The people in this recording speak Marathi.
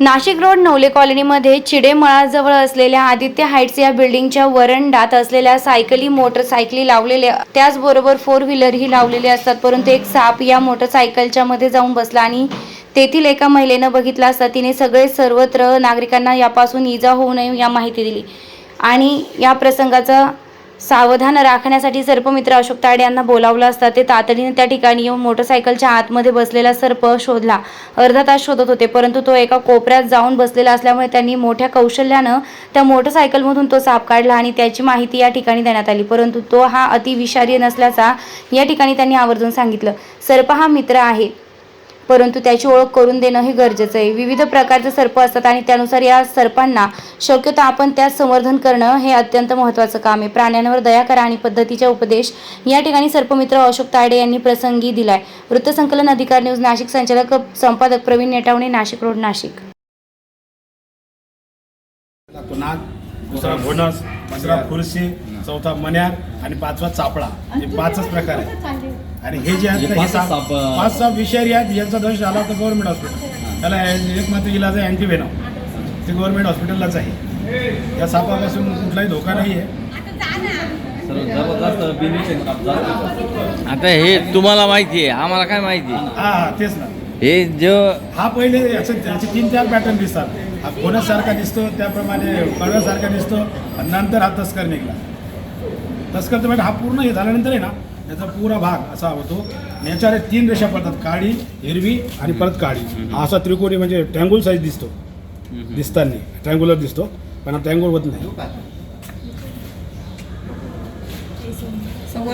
नाशिक रोड नवले कॉलनीमध्ये चिडेमळाजवळ असलेल्या आदित्य हाईट्स या बिल्डिंगच्या वरंडात असलेल्या सायकली मोटरसायकली लावलेल्या त्याचबरोबर फोर व्हीलरही लावलेले असतात परंतु एक साप या मोटरसायकलच्या मध्ये जाऊन बसला आणि तेथील एका महिलेनं बघितलं असता तिने सगळे सर्वत्र नागरिकांना यापासून इजा होऊ नये या माहिती दिली. आणि या प्रसंगाचा सावधान राखण्यासाठी सर्पमित्र अशोक ताडे यांना बोलावलं असता ते तातडीने त्या ठिकाणी येऊन मोटरसायकलच्या आतमध्ये बसलेला सर्प शोधला. अर्धा तास शोधत होते परंतु तो एका कोपऱ्यात जाऊन बसलेला असल्यामुळे त्यांनी मोठ्या कौशल्यानं त्या मोटरसायकलमधून तो साप काढला आणि त्याची माहिती या ठिकाणी देण्यात आली. परंतु तो हा अतिविषारी नसल्याचा या ठिकाणी त्यांनी आवर्जून सांगितलं. सर्प हा मित्र आहे. परंतु त्याची ओळख करून देणं हे गरजेचं आहे. विविध प्रकारचे सर्प असतात आणि त्यानुसार या सर्पांना शक्यतो आपण त्यात संवर्धन करणं हे अत्यंत महत्त्वाचं काम आहे. प्राण्यांवर दया करा आणि पद्धतीचा उपदेश या ठिकाणी सर्पमित्र अशोक तायडे यांनी प्रसंगी दिलाय. वृत्तसंकलन अधिकार न्यूज नाशिक संचालक संपादक प्रवीण नेटावणे नाशिक रोड नाशिक. दुसरा घोणस तिसरा खुर्शी चौथा मन्यार आणि पाचवा चापळा. हे पाचच प्रकार आहेत. आणि हे जे आहेत हे ना, हे पाच साप विषारी आहेत यांचा दंश आला तर गव्हर्नमेंट हॉस्पिटल त्याला एक मात्र इलाज आहे अँटीवेनम ते गव्हर्नमेंट हॉस्पिटललाच आहे. या सापापासून कुठलाही धोका नाही. आहे आता हे तुम्हाला माहिती आहे आम्हाला काय माहिती हा हा तेच ना. हे जो हा पहिले याचे याचे तीन चार पॅटर्न दिसतात. हा घोणसारखा दिसतो त्याप्रमाणे कळव्यासारखा दिसतो आणि नंतर हा तस्कर निघला. तस्कर तर म्हणजे हा पूर्ण हे झाल्यानंतर आहे ना याचा पुरा भाग असा होतो. याच्यावर तीन रेषा पडतात काळी हिरवी आणि परत काळी. हा असा त्रिकोणी म्हणजे ट्रँगुल साईज दिसतो. दिसताना. ट्रँग्युलर दिसतो. पण हा ट्रँगुल होत नाही.